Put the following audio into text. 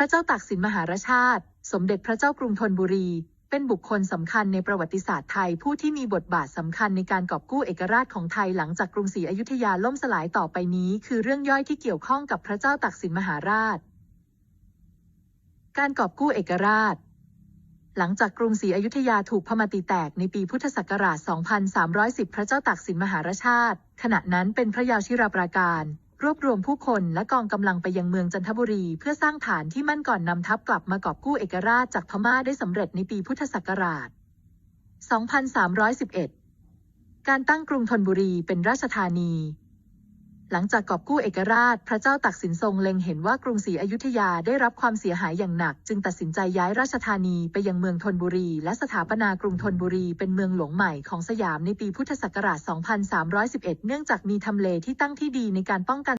พระเจ้าตากสินมหาราชาติ สมเด็จพระเจ้ากรุงธนบุรี เป็นบุคคลสำคัญในประวัติศาสตร์ไทยผู้ที่มีบทบาทสำคัญในการกอบกู้เอกราชของไทยหลังจากกรุงศรีอยุธยาล่มสลายต่อไปนี้ คือเรื่องย่อยที่เกี่ยวข้องกับพระเจ้าตากสินมหาราช การกอบกู้เอกราชหลังจากกรุงศรีอยุธยาถูกพมาตีแตกในปีพุทธศักราช 2310 พระเจ้าตากสินมหาราชาติ ขณะนั้นเป็นพระยาชิราปราการ รวบรวมผู้คนและกองกำลังไปยังเมืองจันทบุรี เพื่อสร้างฐานที่มั่นก่อนนำทัพกลับมากอบกู้เอกราชจากพม่าได้สำเร็จในปีพุทธศักราช 2311 การตั้งกรุงธนบุรีเป็นราชธานี หลังจากกอบกู้เอกราช พระเจ้าตักสินทรงเล็งเห็นว่ากรุงศรีอยุธยาได้รับความเสียหายอย่างหนัก จึงตัดสินใจย้ายราชธานีไปยังเมืองธนบุรี และสถาปนากรุงธนบุรีเป็นเมืองหลวงใหม่ของสยามในปีพุทธศักราช 2311 เนื่องจากมีทำเลที่ตั้งที่ดีในการป้องกัน